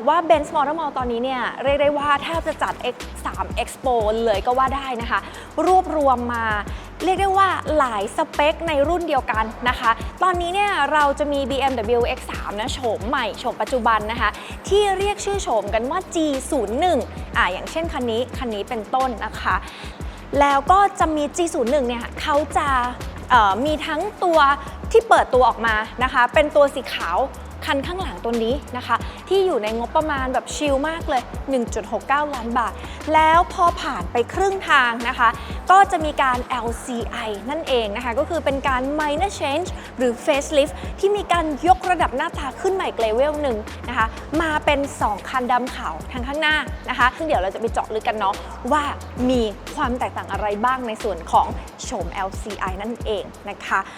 บอกว่า Benz Motor Mall ตอนนี้เนี่ยเรียกได้ว่าแทบจะจัด X3 Expo เลยก็ว่าได้นะคะ รวบรวมมาเรียกได้ว่าหลายสเปคในรุ่นเดียวกันนะคะ ตอนนี้เนี่ยเราจะมี BMW X3 นะโฉมใหม่โฉมปัจจุบันนะคะ ที่เรียกชื่อโฉมกันว่า G01 อ่าอย่างเช่นคันนี้คันนี้เป็นต้นนะคะ แล้วก็จะมี G01 เนี่ยเขาจะมีทั้งตัวที่เปิดตัวออกมานะคะ เป็นตัวสีขาว คันข้างหลังตัวนี้นะคะ ที่อยู่ในงบประมาณแบบชิลมากเลย 1.69 ล้านบาท แล้วพอผ่านไปครึ่งทางนะคะ ก็จะมีการ LCI นั่นเองนะคะ ก็คือเป็นการ minor change หรือ facelift ที่มีการยกระดับหน้าตาขึ้นใหม่เลเวลหนึ่งนะคะ มาเป็น 2 คันดำขาวทางข้างหน้านะคะ ซึ่งเดี๋ยวเราจะไปเจาะลึกกันเนาะว่ามีความแตกต่างอะไรบ้างในส่วนของโฉม LCI นั่นเองนะคะ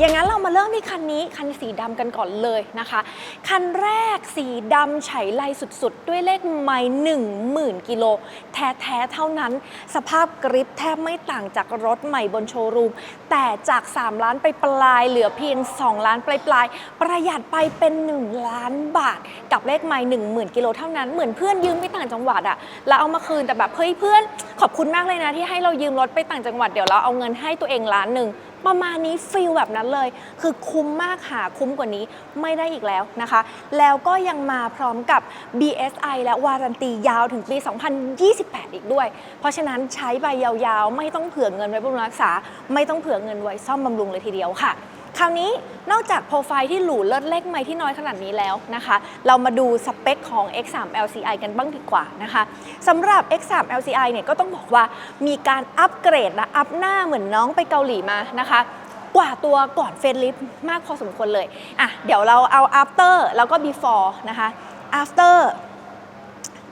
อย่างนั้นเรามาเริ่มที่คันนี้คันสีดำกันก่อนเลยนะคะ คันแรกสีดำไฉไลสุดๆ ด้วยเลขไมล์หนึ่งหมื่นกิโลแท้ๆเท่านั้น สภาพกริปแทบไม่ต่างจากรถใหม่บนโชว์รูม แต่จาก 3 ล้านไปปลายเหลือเพียง 2 ล้านปลายๆประหยัดไปเป็น 1 ล้านบาท กับเลขไมล์หนึ่งหมื่นกิโลเท่านั้นเหมือนเพื่อนยืมไปต่างจังหวัดอะแล้วเอามาคืนแต่แบบเฮ้ยเพื่อนขอบคุณมากเลยนะที่ให้เรายืมรถไปต่างจังหวัดเดี๋ยวเราเอาเงินให้ตัวเองล้านหนึ่ง ประมาณนี้ฟิลแบบนั้นเลย คือคุ้มมากหาคุ้มกว่านี้ไม่ได้อีกแล้วนะคะ แล้วก็ยังมาพร้อมกับ BSI และวารันตียาวถึงปี 2028 อีกด้วย เพราะฉะนั้นใช้ใบยาวๆ ไม่ต้องเผื่อเงินไว้บำรุงรักษา ไม่ต้องเผื่อเงินไว้ซ่อมบำรุงเลยทีเดียวค่ะ คราวนี้นอกจากโปรไฟล์ที่หรูเลิศเล็กไม่ที่น้อยขนาดนี้แล้วนะคะ เรามาดูสเปคของ X3 LCI กันบ้างดีกว่านะคะสำหรับ X3 LCI เนี่ยก็ต้องบอกว่ามีการอัปเกรดและอัพหน้าเหมือนน้องไปเกาหลีมานะคะกว่าตัวก่อนเฟซลิฟมากพอสมควรเลยอะเดี๋ยวเราเอา after แล้วก็ before นะคะ after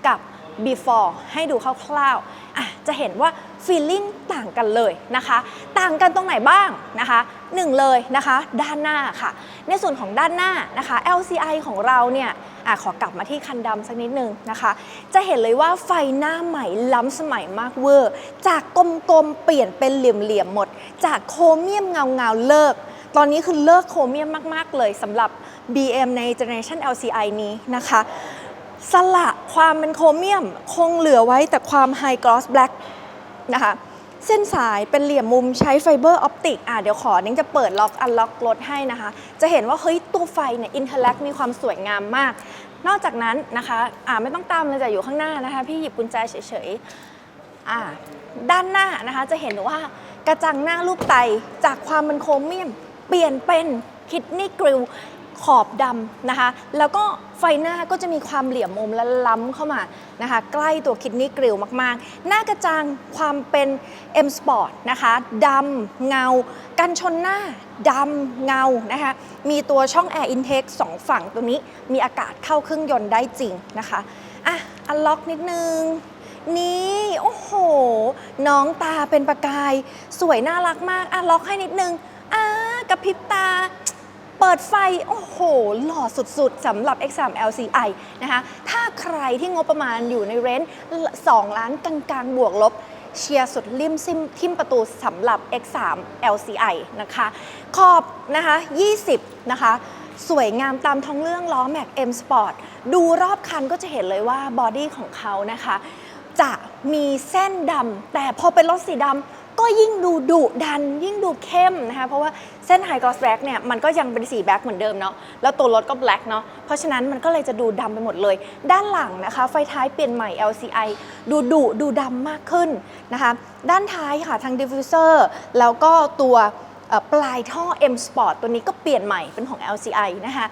กับ before ให้ดูคร่าวๆอะจะเห็นว่า feeling ต่างกันเลยนะคะ ต่างกันตรงไหนบ้างนะคะ หนึ่งเลยนะคะ ด้านหน้าค่ะ ในส่วนของด้านหน้านะคะ LCI ของเราเนี่ยอขอกลับมาที่คันดำสักนิดนึงนะคะ จะเห็นเลยว่าไฟหน้าใหม่ล้ำสมัยมากเวอร์ จากกลมๆเปลี่ยนเป็นเหลี่ยมๆหมด จากโครเมียมเงาๆเลิกตอนนี้คือเลิกโครเมียมมาก ๆ เลยสำหรับ BM ใน Generation LCI นี้นะคะ สละความเป็นโครเมียมคงเหลือไว้แต่ความ High Gloss Black นะคะ เส้นสายเป็นเหลี่ยมมุมใช้ไฟเบอร์ออปติกอะเดี๋ยวขอนิ้งจะเปิดล็อกอันล็อกรถให้นะคะ จะเห็นว่าเฮ้ยตัวไฟเนี่ยอินเทอร์แลกมีความสวยงามมาก นอกจากนั้นนะคะอ่าไม่ต้องตามเลยจะอยู่ข้างหน้านะคะ พี่หยิบกุญแจเฉยๆอ่าด้านหน้านะคะจะเห็นว่ากระจังหน้ารูปไตจากความเป็นโครเมียม เปลี่ยนเป็นคิดนี่กริล ขอบดำนะคะ แล้วก็ไฟหน้าก็จะมีความเหลี่ยมมุมและล้ำเข้ามานะคะ ใกล้ตัวคิดนี่กริลมากๆ หน้ากระจังความเป็น M Sport นะคะดำเงา กันชนหน้าดำเงานะคะ มีตัวช่อง Air Intake สองฝั่งตัวนี้มีอากาศเข้าเครื่องยนต์ได้จริงนะคะอะอันล็อกนิดนึงนี่โอ้โห น้องตาเป็นประกาย สวยน่ารักมากอะล็อกให้นิดนึงอะกระพริบตา เปิดไฟ โอ้โห หล่อสุดๆสำหรับ X3 LCI นะคะ ถ้าใครที่งบประมาณอยู่ในเรนจ์2ล้านกลางๆ บวกลบเชียร์สุดริมซิมทิมประตูสำหรับ X3 LCI นะคะ ขอบนะคะ 20 นะคะ สวยงามตามท้องเรื่องล้อแม็ก M Sport ดูรอบคันก็จะเห็นเลยว่าบอดี้ของเขานะคะ จะมีเส้นดำแต่พอเป็นรถสีดำ ยิ่งดูดุดันยิ่งดูเข้มนะคะเพราะว่าเส้นไฮกอสแบล็กเนี่ยมันก็ยังเป็นสีแบล็กเหมือนเดิมเนาะแล้วตัวรถก็แบล็กเนาะเพราะฉะนั้นมันก็เลยจะดูดำไปหมดเลย ด้านหลังนะคะ ไฟท้ายเปลี่ยนใหม่ LCI ดูดุดูดำมากขึ้นนะคะ ด้านท้ายค่ะทางดิฟฟิวเซอร์แล้วก็ตัว ปลายท่อ M Sport ตัวนี้ก็เปลี่ยนใหม่เป็นของ LCI นะคะ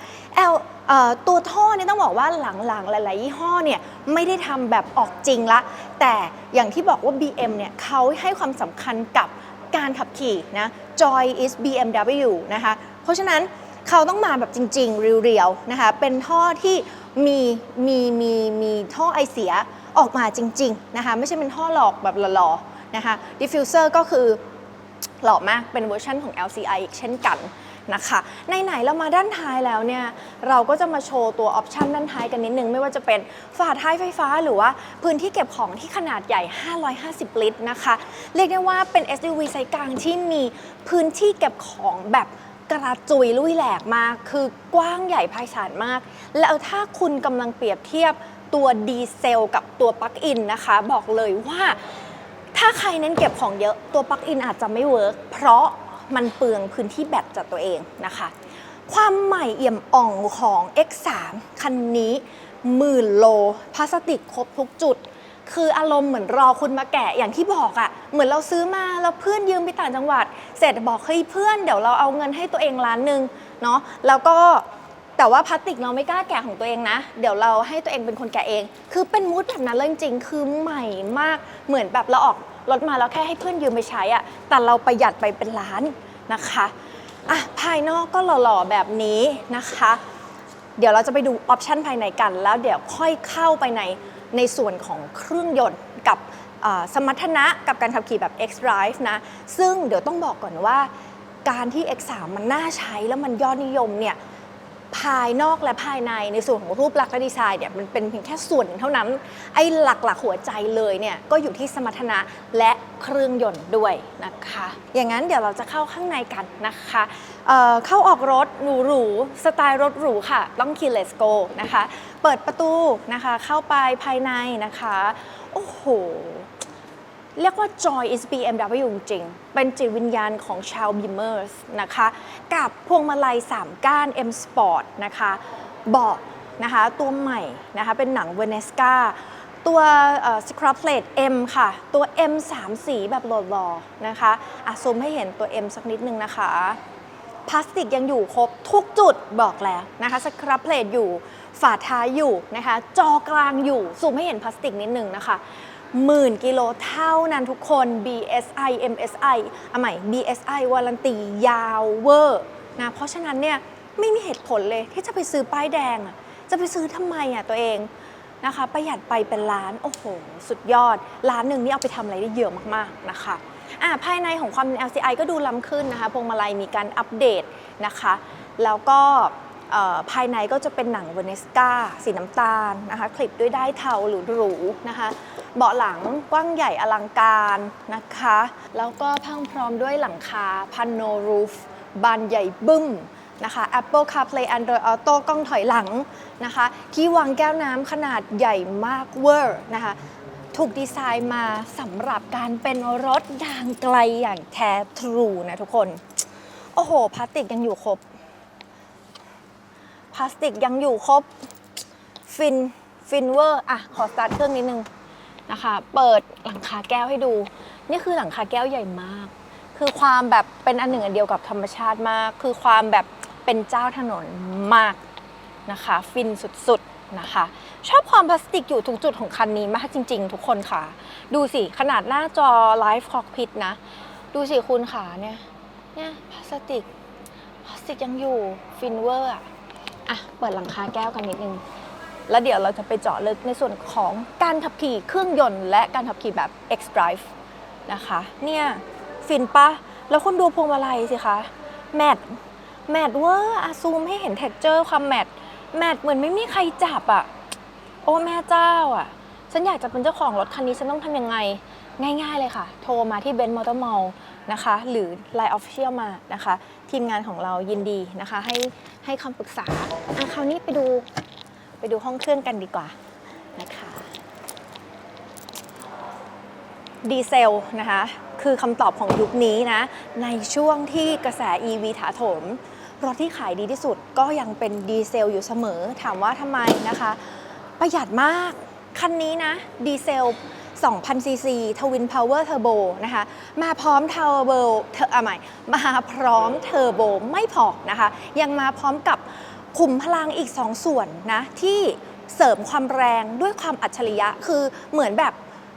L ตัวท่อเนี่ยต้องบอกว่าหลังๆ หลายๆยี่ห้อเนี่ยไม่ได้ทำแบบออกจริงละ แต่อย่างที่บอกว่า BM เนี่ยเขาให้ความสำคัญกับการขับขี่นะ Joy is BMW นะคะ เพราะฉะนั้นเขาต้องมาแบบจริง ๆ เรียวๆนะคะ เป็นท่อที่มีมีมีมีท่อไอเสียออกมาจริง ๆ นะคะ ไม่ใช่เป็นท่อหลอกแบบหล่อๆนะคะ diffuser ก็คือ หล่อมากเป็นเวอร์ชันของ LCI อีกเช่นกันนะคะไหนๆเรามาด้านท้ายแล้วเนี่ยเราก็จะมาโชว์ตัวออปชันด้านท้ายกันนิดนึง ไม่ว่าจะเป็นฝาท้ายไฟฟ้า หรือว่าพื้นที่เก็บของที่ขนาดใหญ่ 550 ลิตรนะคะ เรียกได้ว่าเป็น SUV ไซส์กลางที่มีพื้นที่เก็บของแบบกระจุยลุยแหลกมาก คือกว้างใหญ่ไพศาลมาก แล้วถ้าคุณกำลังเปรียบเทียบตัวดีเซลกับตัวปลั๊กอินนะคะ บอกเลยว่า ถ้าใครเน้นเก็บของเยอะตัวปลั๊กอินอาจจะไม่เวิร์กเพราะมันเปลืองพื้นที่แบตจากตัวเองนะคะ ความใหม่เอี่ยมอ่องของ X3 คันนี้หมื่นโลพลาสติกครบทุกจุด คืออารมณ์เหมือนรอคุณมาแกะอย่างที่บอกอะ่ะ เหมือนเราซื้อมาแล้วเพื่อนยืมไปต่างจังหวัด เสร็จบอกเฮ้ยเพื่อนเดี๋ยวเราเอาเงินให้ตัวเองล้านหนึ่งเนาะแล้วก็ แต่ว่าพลาสติกเราไม่กล้าแกะของตัวเองนะ เดี๋ยวเราให้ตัวเองเป็นคนแกะเอง คือเป็นมูดแบบนั้นเลยจริงคือใหม่มากเหมือนแบบเราออกรถมาแล้วแค่ให้เพื่อนยืมไปใช้อะแต่เราประหยัดไปเป็นล้านนะคะอะภายนอกก็หล่อๆแบบนี้นะคะ เดี๋ยวเราจะไปดูออปชันภายในกัน แล้วเดี๋ยวค่อยเข้าไปในในส่วนของเครื่องยนต์กับสมรรถนะกับการขับขี่แบบ X Drive นะ ซึ่งเดี๋ยวต้องบอกก่อนว่า การที่ X3 มันน่าใช้แล้วมันยอดนิยมเนี่ย ภายนอกและภายในในส่วนของรูปลักษณ์และดีไซน์เนี่ยมันเป็นเพียงแค่ส่วนหนึ่งเท่านั้น ไอ้หลักๆหัวใจเลยเนี่ยก็อยู่ที่สมรรถนะและเครื่องยนต์ด้วยนะคะ อย่างนั้นเดี๋ยวเราจะเข้าข้างในกันนะคะเเข้าออกรถหรูๆสไตล์รถหรูค่ะ ต้องคี Let's Go นะคะ เปิดประตูนะคะเข้าไปภายในนะคะ โอ้โห เรียกว่า Joy is BMW จริง เป็นจิตวิญญาณของชาว Beamers นะคะ กับพวงมาลัย 3 ก้าน M Sport นะคะเบาะนะคะ ตัวใหม่นะคะ เป็นหนัง v e n e s c a ตัวเอ่อ Scrub Plate M ค่ะ ตัว M 3สีแบบหล่อๆนะคะอะซูมให้เห็นตัว M สักนิดนึงนะคะพลาสติกยังอยู่ครบทุกจุดบอกแล้วนะคะสครับเพลทอยู่ ฝาท้ายอยู่นะคะ จอกลางอยู่ซูมให้เห็นพลาสติกนิดนึงนะคะ หมื่นกิโลเท่านั้นทุกคน BSI MSI อะใหม่ BSI วารันตียาวเวอร์นะเพราะฉะนั้นเนี่ยไม่มีเหตุผลเลยที่จะไปซื้อป้ายแดงอะจะไปซื้อทำไมอะตัวเองนะคะประหยัดไปเป็นล้าน โอ้โห สุดยอด ล้านหนึ่งนี่เอาไปทำอะไรได้เยอะมากๆนะคะอะภายในของความเป็น LCI ก็ดูล้ำขึ้นนะคะพวงมาลัยมีการอัปเดตนะคะ แล้วก็ภายในก็จะเป็นหนังเวเนสกาสีน้ำตาลนะคะ คลิปด้วยได้เทาหรูๆนะคะ เบาะหลังกว้างใหญ่อลังการนะคะ แล้วก็พังพร้อมด้วยหลังคาพันโนรูฟบานใหญ่บึ้มนะคะ Apple CarPlay Android Auto กล้องถอยหลังนะคะ ที่วางแก้วน้ำขนาดใหญ่มากเวอร์นะคะ ถูกดีไซน์มาสำหรับการเป็นรถทางไกลอย่างแท้ทรูนะทุกคน โอ้โห พลาสติกยังอยู่ครบ พลาสติกยังอยู่ครบ ฟิน ฟินเวอร์ อะ ขอสตาร์ทเครื่องนิดนึง นะคะ เปิดหลังคาแก้วให้ดู นี่คือหลังคาแก้วใหญ่มาก คือความแบบเป็นอันหนึ่งอันเดียวกับธรรมชาติมาก คือความแบบเป็นเจ้าถนนมากนะคะ ฟินสุดๆนะคะ ชอบความพลาสติกอยู่ทุกจุดของคันนี้มากจริง ๆ ทุกคนค่ะ ดูสิ ขนาดหน้าจอไลฟ์คอกพิทนะ ดูสิคุณขาเนี่ยเนี่ยพลาสติกพลาสติกยังอยู่ฟินเวอร์อะอะเปิดหลังคาแก้วกันนิดนึง แล้วเดี๋ยวเราจะไปเจาะลึกในส่วนของการขับขี่เครื่องยนต์ และการขับขี่แบบ X Drive นะคะ เนี่ยฟินปะ แล้วคุณดูพวงมาลัยสิคะ แมท แมทเวอร์อะซูมให้เห็น t e x t อร์ความแมท แมทเหมือนไม่มีใครจับอะโอ้แม่เจ้าอะฉันอยากจะเป็นเจ้าของรถคันนี้ฉันต้องทำยังไง ง่ายๆเลยค่ะ โทรมาที่เบนซ์มอเตอร์มอลนะคะ หรือ Line Official มานะคะ ทีมงานของเรายินดีนะคะ ให้ให้คำปรึกษาอะคราวนี้ไปดู ไปดูห้องเครื่องกันดีกว่านะคะดีเซลนะคะคือคำตอบของยุคนี้นะ ในช่วงที่กระแส EV ถาโถม รถที่ขายดีที่สุดก็ยังเป็นดีเซลอยู่เสมอ ถามว่าทำไมนะคะ ประหยัดมาก คันนี้นะ ดีเซล2,000 ซีซีทวินพาวเวอร์เทอร์โบนะคะ มาพร้อมเทอร์โบเทอร์อะใหม่มาพร้อมเทอร์โบไม่พอนะคะ ยังมาพร้อมกับ ขุมพลังอีก 2 ส่วนนะที่เสริมความแรงด้วยความอัจฉริยะ คือเหมือนแบบ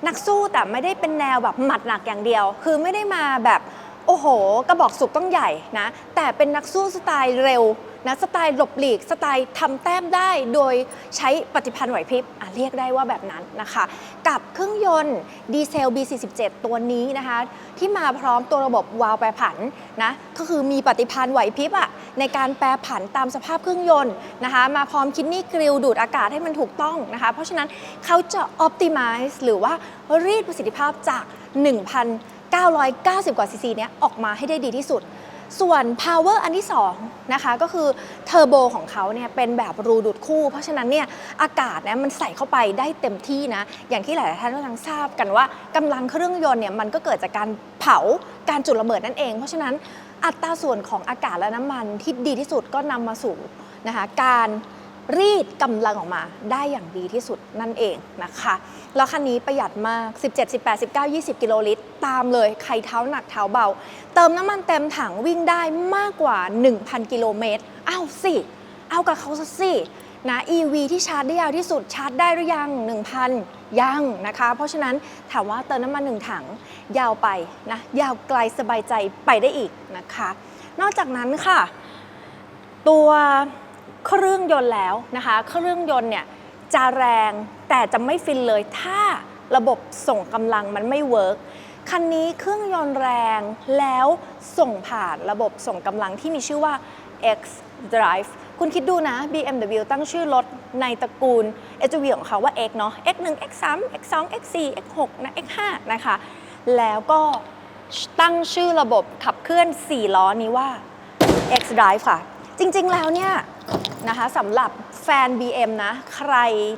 นักสู้แต่ไม่ได้เป็นแนวแบบหมัดหนักอย่างเดียว คือไม่ได้มาแบบ โอ้โห กระบอกสุกต้องใหญ่นะ แต่เป็นนักสู้สไตล์เร็วนะสไตล์หลบหลีก สไตล์ทำแต้มได้โดยใช้ปฏิพันธ์ไหวพริบอะเรียกได้ว่าแบบนั้นนะคะ กับเครื่องยนต์ดีเซล B47 ตัวนี้นะคะ ที่มาพร้อมตัวระบบวาล์วแปรผันนะก็คือมีปฏิพันธ์ไหวพริบอะในการแปรผันตามสภาพเครื่องยนต์นะคะ มาพร้อมคิดนี่กริลดูดอากาศให้มันถูกต้องนะคะ เพราะฉะนั้นเขาจะ optimize หรือว่ารีดประสิทธิภาพจาก 990 กว่าซีซีเนี้ยออกมาให้ได้ดีที่สุด ส่วน power อันที่2นะคะก็คือเทอร์โบของเขาเนี่ยเป็นแบบรูดูดคู่ เพราะฉะนั้นเนี่ยอากาศเนี่ยมันใส่เข้าไปได้เต็มที่นะ อย่างที่หลายๆท่านก็ทั้งทราบกันว่ากำลังเครื่องยนต์เนี่ยมันก็เกิดจากการเผาการจุดระเบิดนั่นเอง เพราะฉะนั้นอัตราส่วนของอากาศและน้ำมันที่ดีที่สุดก็นำมาสู่นะคะการ รีดกำลังออกมาได้อย่างดีที่สุดนั่นเองนะคะ แล้วคันนี้ประหยัดมาก 17 18 19 20 กิโลลิตร ตามเลยใครเท้าหนักเท้าเบา เติมน้ำมันเต็มถังวิ่งได้มากกว่า 1,000 กิโลเมตรเอาสิ เอากับเขาสินะ EV ที่ชาร์จได้ยาวที่สุดชาร์จได้หรือยัง 1,000 ยังนะคะ เพราะฉะนั้นถามว่าเติมน้ำมันหนึ่งถังยาวไปนะยาวไกลสบายใจไปได้อีกนะคะ นอกจากนั้นค่ะ ตัว เครื่องยนต์แล้วนะคะ เครื่องยนต์เนี่ยจะแรงแต่จะไม่ฟินเลยถ้าระบบส่งกำลังมันไม่เวิร์กคันนี้เครื่องยนต์แรงแล้วส่งผ่านระบบส่งกำลังที่มีชื่อว่า X Drive คุณคิดดูนะ BMW ตั้งชื่อรถในตระกูล SUV ของเขาว่า X เนาะ X1 X3 X2 X4 X6 นะ X5 นะคะ แล้วก็ตั้งชื่อระบบขับเคลื่อน 4 ล้อนี้ว่า X Drive ค่ะ จริงๆแล้วเนี่ย นะคะสำหรับแฟน BM นะ ใคร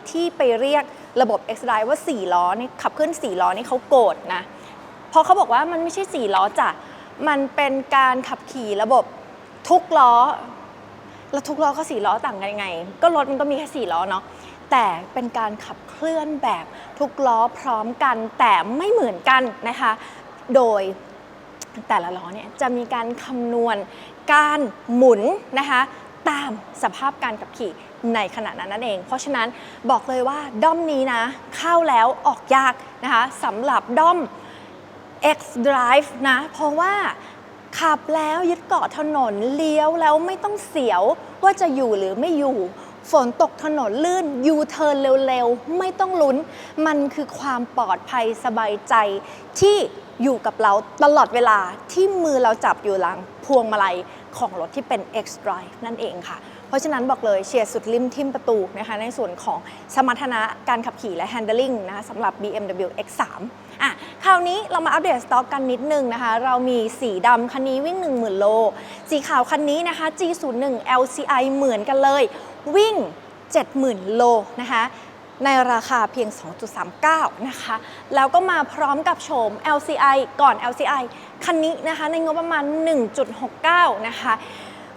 ที่ไปเรียกระบบ X Drive ว่า 4 ล้อนี่ขับเคลื่อน4ล้อนี่เขาโกรธนะ เพราะเขาบอกว่ามันไม่ใช่ 4 ล้อจ้ะ มันเป็นการขับขี่ระบบทุกล้อ แล้วทุกล้อก็สี่ล้อต่างกันยังไง ก็รถมันก็มีแค่สี่ล้อเนาะแต่เป็นการขับเคลื่อนแบบทุกล้อพร้อมกันแต่ไม่เหมือนกันนะคะ โดยแต่ละล้อเนี่ยจะมีการคำนวณการหมุนนะคะ ตามสภาพการขับขี่ในขณะนั้นนั่นเอง เพราะฉะนั้นบอกเลยว่าด้อมนี้นะ เข้าแล้วออกยากนะคะสำหรับด้อม X Drive นะ เพราะว่าขับแล้วยึดเกาะถนนเลี้ยวแล้วไม่ต้องเสียวว่าจะอยู่หรือไม่อยู่ ฝนตกถนนลื่นยูเทิร์นเร็วๆ ไม่ต้องลุ้น มันคือความปลอดภัยสบายใจที่อยู่กับเราตลอดเวลาที่มือเราจับอยู่หลังพวงมาลัย ของรถที่เป็น X Drive นั่นเองค่ะ เพราะฉะนั้นบอกเลยเชียร์สุดริมทิมประตูนะคะในส่วนของสมรรถนะการขับขี่และ handling นะคะสำหรับ BMW X3 อะคราวนี้เรามาอัปเดตสต็อกกันนิดนึงนะคะ เรามีสีดำคันนี้วิ่ง 10,000 โล สีขาวคันนี้นะคะ G01 LCI เหมือนกันเลย วิ่ง 70,000 โลนะคะ ในราคาเพียง 2.39 นะคะ แล้วก็มาพร้อมกับโฉม LCI ก่อน LCI คันนี้นะคะ ในงบประมาณ 1.69 นะคะ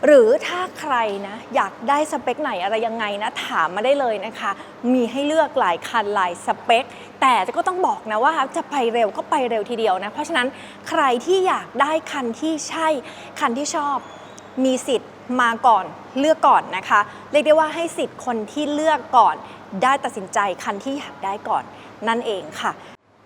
หรือถ้าใครนะอยากได้สเปคไหนอะไรยังไงนะถามมาได้เลยนะคะ มีให้เลือกหลายคันหลายสเปค แต่ก็ต้องบอกนะว่าจะไปเร็วก็ไปเร็วทีเดียวนะ เพราะฉะนั้นใครที่อยากได้คันที่ใช่ คันที่ชอบมีสิทธิ์มาก่อนเลือกก่อนนะคะ เรียกได้ว่าให้สิทธิ์คนที่เลือกก่อน ได้ตัดสินใจคันที่อยากได้ก่อนนั่นเองค่ะ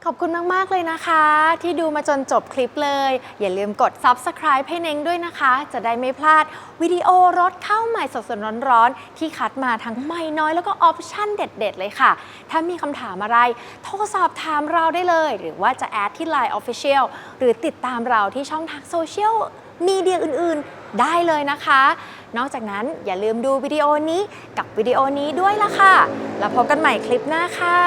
ขอบคุณมาก ๆ เลยนะคะ ที่ดูมาจนจบคลิปเลย อย่าลืมกด subscribe ให้เน้งด้วยนะคะ จะได้ไม่พลาดวิดีโอรถเข้าใหม่สดๆร้อนๆ ที่คัดมาทั้งไม่น้อยแล้วก็ออปชั่นเด็ด ๆ เลยค่ะ ถ้ามีคำถามอะไร โทรสอบถามเราได้เลย หรือว่าจะแอดที่ Line Official หรือติดตามเราที่ช่องทางโซเชียล มีเดียอื่นๆ ได้เลยนะคะ นอกจากนั้นอย่าลืมดูวิดีโอนี้กับวิดีโอนี้ด้วยล่ะค่ะ แล้วพบกันใหม่คลิปหน้าค่ะ